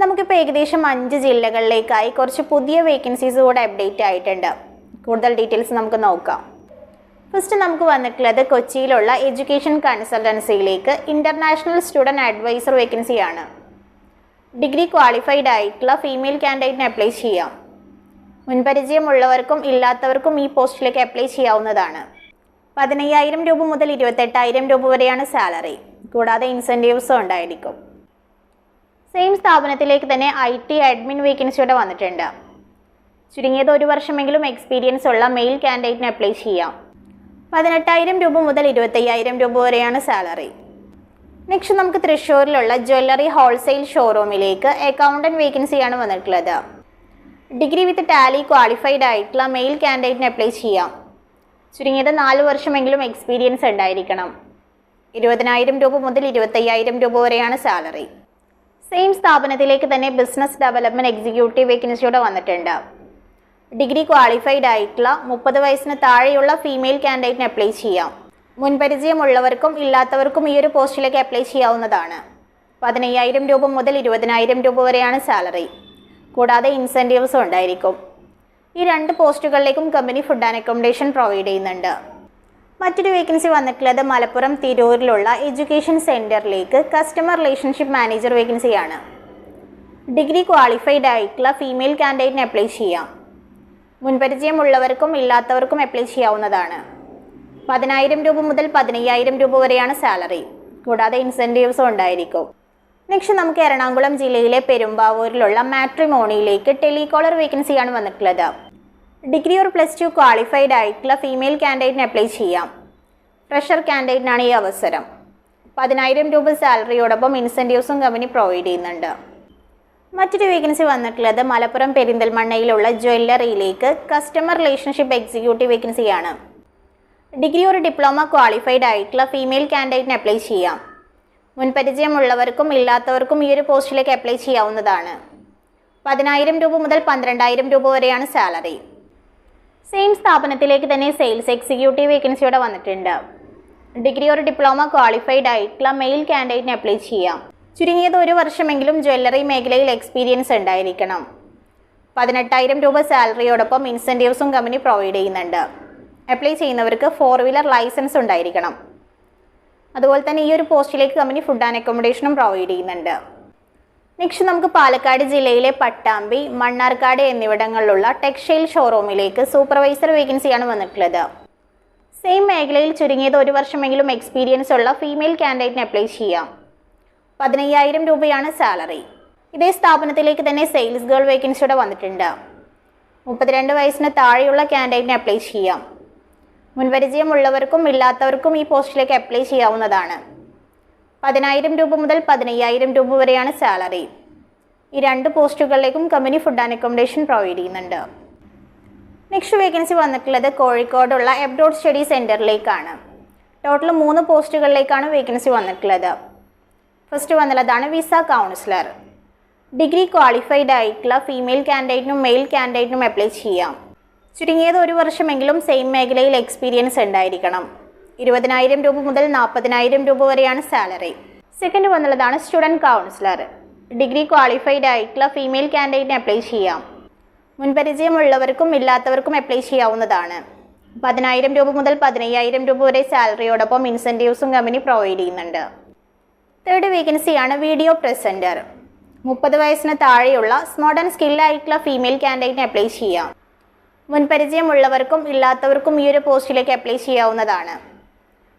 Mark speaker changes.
Speaker 1: നമുക്കിപ്പോൾ ഏകദേശം അഞ്ച് ജില്ലകളിലേക്കായി കുറച്ച് പുതിയ വേക്കൻസീസ് കൂടെ അപ്ഡേറ്റ് ആയിട്ടുണ്ട്. കൂടുതൽ ഡീറ്റെയിൽസ് നമുക്ക് നോക്കാം. ഫസ്റ്റ് നമുക്ക് വന്നിട്ടുള്ളത് കൊച്ചിയിലുള്ള എഡ്യൂക്കേഷൻ കൺസൾട്ടൻസിയിലേക്ക് ഇന്റർനാഷണൽ സ്റ്റുഡന്റ് അഡ്വൈസർ വേക്കൻസിയാണ് ഡിഗ്രി ക്വാളിഫൈഡ് ആയിട്ടുള്ള ഫീമെയിൽ കാൻഡിഡേറ്റിന് അപ്ലൈ ചെയ്യാം. മുൻപരിചയമുള്ളവർക്കും ഇല്ലാത്തവർക്കും ഈ പോസ്റ്റിലേക്ക് അപ്ലൈ ചെയ്യാവുന്നതാണ്. പതിനയ്യായിരം രൂപ മുതൽ ഇരുപത്തെട്ടായിരം രൂപ വരെയാണ് സാലറി കൂടാതെ ഇൻസെന്റീവ്സും ഉണ്ടായിരിക്കും. സെയിം സ്ഥാപനത്തിലേക്ക് തന്നെ ഐ ടി അഡ്മിൻ വേക്കൻസിയുടെ വന്നിട്ടുണ്ട്. ചുരുങ്ങിയത് ഒരു വർഷമെങ്കിലും എക്സ്പീരിയൻസ് ഉള്ള മെയിൽ കാൻഡിഡേറ്റിന് അപ്ലൈ ചെയ്യാം. പതിനെട്ടായിരം രൂപ മുതൽ ഇരുപത്തയ്യായിരം രൂപ വരെയാണ് സാലറി നെക്സ്റ്റ് നമുക്ക് തൃശ്ശൂരിലുള്ള ജ്വല്ലറി ഹോൾസെയിൽ ഷോറൂമിലേക്ക് അക്കൗണ്ടന്റ് വേക്കൻസിയാണ് വന്നിട്ടുള്ളത്. ഡിഗ്രി വിത്ത് ടാലി ക്വാളിഫൈഡ് ആയിട്ടുള്ള മെയിൽ കാൻഡിഡേറ്റിന് അപ്ലൈ ചെയ്യാം. ചുരുങ്ങിയത് നാല് വർഷമെങ്കിലും എക്സ്പീരിയൻസ് ഉണ്ടായിരിക്കണം. ഇരുപതിനായിരം രൂപ മുതൽ ഇരുപത്തയ്യായിരം രൂപ വരെയാണ് സാലറി സെയിം സ്ഥാപനത്തിലേക്ക് തന്നെ ബിസിനസ് ഡെവലപ്മെന്റ് എക്സിക്യൂട്ടീവ് വേക്കൻസിയോടെ വന്നിട്ടുണ്ട്. ഡിഗ്രി ക്വാളിഫൈഡ് ആയിട്ടുള്ള മുപ്പത് വയസ്സിന് താഴെയുള്ള ഫീമെയിൽ കാൻഡിഡേറ്റിന് അപ്ലൈ ചെയ്യാം. മുൻപരിചയമുള്ളവർക്കും ഇല്ലാത്തവർക്കും ഈ ഒരു പോസ്റ്റിലേക്ക് അപ്ലൈ ചെയ്യാവുന്നതാണ്. പതിനയ്യായിരം രൂപ മുതൽ ഇരുപതിനായിരം രൂപ വരെയാണ് സാലറി കൂടാതെ ഇൻസെന്റീവ്സും ഉണ്ടായിരിക്കും. ഈ രണ്ട് പോസ്റ്റുകളിലേക്കും company food and accommodation provide ചെയ്യുന്നുണ്ട്. മറ്റൊരു വേക്കൻസി വന്നിട്ടുള്ളത് മലപ്പുറം തിരൂരിലുള്ള എഡ്യൂക്കേഷൻ സെന്ററിലേക്ക് കസ്റ്റമർ റിലേഷൻഷിപ്പ് മാനേജർ വേക്കൻസിയാണ് ഡിഗ്രി ക്വാളിഫൈഡ് ആയിട്ടുള്ള ഫീമെയിൽ കാൻഡിഡേറ്റിന് അപ്ലൈ ചെയ്യാം. മുൻപരിചയമുള്ളവർക്കും ഇല്ലാത്തവർക്കും അപ്ലൈ ചെയ്യാവുന്നതാണ്. പതിനായിരം രൂപ മുതൽ പതിനയ്യായിരം രൂപ വരെയാണ് സാലറി കൂടാതെ ഇൻസെന്റീവ്സും ഉണ്ടായിരിക്കും. നെക്സ്റ്റ് നമുക്ക് എറണാകുളം ജില്ലയിലെ പെരുമ്പാവൂരിലുള്ള മാട്രിമോണിയിലേക്ക് ടെലികോളർ വേക്കൻസിയാണ് വന്നിട്ടുള്ളത്. Degree or plus two qualified ആയിട്ടുള്ള ഫീമെയിൽ കാൻഡിഡേറ്റിന് അപ്ലൈ ചെയ്യാം. ഫ്രഷർ കാൻഡിഡേറ്റിനാണ് ഈ അവസരം. പതിനായിരം രൂപ സാലറിയോടൊപ്പം ഇൻസെന്റീവ്സും കമ്പനി പ്രൊവൈഡ് ചെയ്യുന്നുണ്ട്. മറ്റൊരു വേക്കൻസി വന്നിട്ടുള്ളത് മലപ്പുറം പെരിന്തൽമണ്ണയിലുള്ള ജ്വല്ലറിയിലേക്ക് കസ്റ്റമർ റിലേഷൻഷിപ്പ് എക്സിക്യൂട്ടീവ് വേക്കൻസിയാണ് ഡിഗ്രി ഒരു ഡിപ്ലോമ ക്വാളിഫൈഡ് ആയിട്ടുള്ള ഫീമെയിൽ കാൻഡിഡേറ്റിന് അപ്ലൈ ചെയ്യാം. മുൻപരിചയമുള്ളവർക്കും ഇല്ലാത്തവർക്കും ഈ ഒരു പോസ്റ്റിലേക്ക് അപ്ലൈ ചെയ്യാവുന്നതാണ്. പതിനായിരം രൂപ മുതൽ പന്ത്രണ്ടായിരം രൂപ വരെയാണ് സാലറി. സെയിം സ്ഥാപനത്തിലേക്ക് തന്നെ സെയിൽസ് എക്സിക്യൂട്ടീവ് വേക്കൻസിയോടെ വന്നിട്ടുണ്ട്. ഡിഗ്രി ഒരു ഡിപ്ലോമ ക്വാളിഫൈഡ് ആയിട്ടുള്ള മെയിൽ കാൻഡിഡേറ്റിന് അപ്ലൈ ചെയ്യാം. ചുരുങ്ങിയത് ഒരു വർഷമെങ്കിലും ജ്വല്ലറി മേഖലയിൽ എക്സ്പീരിയൻസ് ഉണ്ടായിരിക്കണം. പതിനെട്ടായിരം രൂപ സാലറിയോടൊപ്പം ഇൻസെന്റീവ്സും കമ്പനി പ്രൊവൈഡ് ചെയ്യുന്നുണ്ട്. അപ്ലൈ ചെയ്യുന്നവർക്ക് ഫോർ വീലർ ലൈസൻസ് ഉണ്ടായിരിക്കണം. അതുപോലെ തന്നെ ഈ ഒരു പോസ്റ്റിലേക്ക് കമ്പനി ഫുഡ് ആൻഡ് അക്കോമഡേഷനും പ്രൊവൈഡ് ചെയ്യുന്നുണ്ട്. നെക്സ്റ്റ് നമുക്ക് പാലക്കാട് ജില്ലയിലെ പട്ടാമ്പി മണ്ണാർക്കാട് എന്നിവിടങ്ങളിലുള്ള ടെക്സ്റ്റൈൽ ഷോറൂമിലേക്ക് സൂപ്പർവൈസർ വേക്കൻസിയാണ് വന്നിട്ടുള്ളത്. സെയിം മേഖലയിൽ ചുരുങ്ങിയത് ഒരു വർഷമെങ്കിലും എക്സ്പീരിയൻസ് ഉള്ള ഫീമെയിൽ കാൻഡിഡേറ്റിന് അപ്ലൈ ചെയ്യാം. പതിനയ്യായിരം രൂപയാണ് സാലറി ഇതേ സ്ഥാപനത്തിലേക്ക് തന്നെ സെയിൽസ് ഗേൾ വേക്കൻസിയുടെ വന്നിട്ടുണ്ട്. മുപ്പത്തിരണ്ട് വയസ്സിന് താഴെയുള്ള കാൻഡിഡേറ്റിന് അപ്ലൈ ചെയ്യാം. മുൻപരിചയമുള്ളവർക്കും ഇല്ലാത്തവർക്കും ഈ പോസ്റ്റിലേക്ക് അപ്ലൈ ചെയ്യാവുന്നതാണ്. പതിനായിരം രൂപ മുതൽ പതിനയ്യായിരം രൂപ വരെയാണ് സാലറി. ഈ രണ്ട് പോസ്റ്റുകളിലേക്കും company food and accommodation provide ചെയ്യുന്നുണ്ട്. നെക്സ്റ്റ് വേക്കൻസി വന്നിട്ടുള്ളത് കോഴിക്കോടുള്ള എബ്രോഡ് സ്റ്റഡി സെന്ററിലേക്കാണ് ടോട്ടൽ മൂന്ന് പോസ്റ്റുകളിലേക്കാണ് വേക്കൻസി വന്നിട്ടുള്ളത്. ഫസ്റ്റ് വന്നുള്ളതാണ് വിസ കൗൺസിലർ ഡിഗ്രി ക്വാളിഫൈഡ് ആയിട്ടുള്ള ഫീമെയിൽ കാൻഡിഡേറ്റിനും മെയിൽ കാൻഡിഡേറ്റിനും അപ്ലൈ ചെയ്യാം. ചുരുങ്ങിയത് ഒരു വർഷമെങ്കിലും സെയിം മേഖലയിൽ എക്സ്പീരിയൻസ് ഉണ്ടായിരിക്കണം. ഇരുപതിനായിരം രൂപ മുതൽ നാൽപ്പതിനായിരം രൂപ വരെയാണ് സാലറി. സെക്കൻഡ് വന്നുള്ളതാണ് സ്റ്റുഡന്റ് കൗൺസിലർ. ഡിഗ്രി ക്വാളിഫൈഡ് ആയിട്ടുള്ള ഫീമെയിൽ കാൻഡിഡേറ്റിന് അപ്ലൈ ചെയ്യാം. മുൻപരിചയമുള്ളവർക്കും ഇല്ലാത്തവർക്കും അപ്ലൈ ചെയ്യാവുന്നതാണ്. പതിനായിരം രൂപ മുതൽ പതിനയ്യായിരം രൂപ വരെ സാലറിയോടൊപ്പം ഇൻസെന്റീവ്സും കമ്പനി പ്രൊവൈഡ് ചെയ്യുന്നുണ്ട്. തേർഡ് വേക്കൻസിയാണ് വീഡിയോ പ്രസന്റർ മുപ്പത് വയസ്സിന് താഴെയുള്ള സ്മാർട്ട് ആൻഡ് സ്കില്ലായിട്ടുള്ള ഫീമെയിൽ കാൻഡിഡേറ്റിന് അപ്ലൈ ചെയ്യാം. മുൻപരിചയമുള്ളവർക്കും ഇല്ലാത്തവർക്കും ഈ ഒരു പോസ്റ്റിലേക്ക് അപ്ലൈ ചെയ്യാവുന്നതാണ്.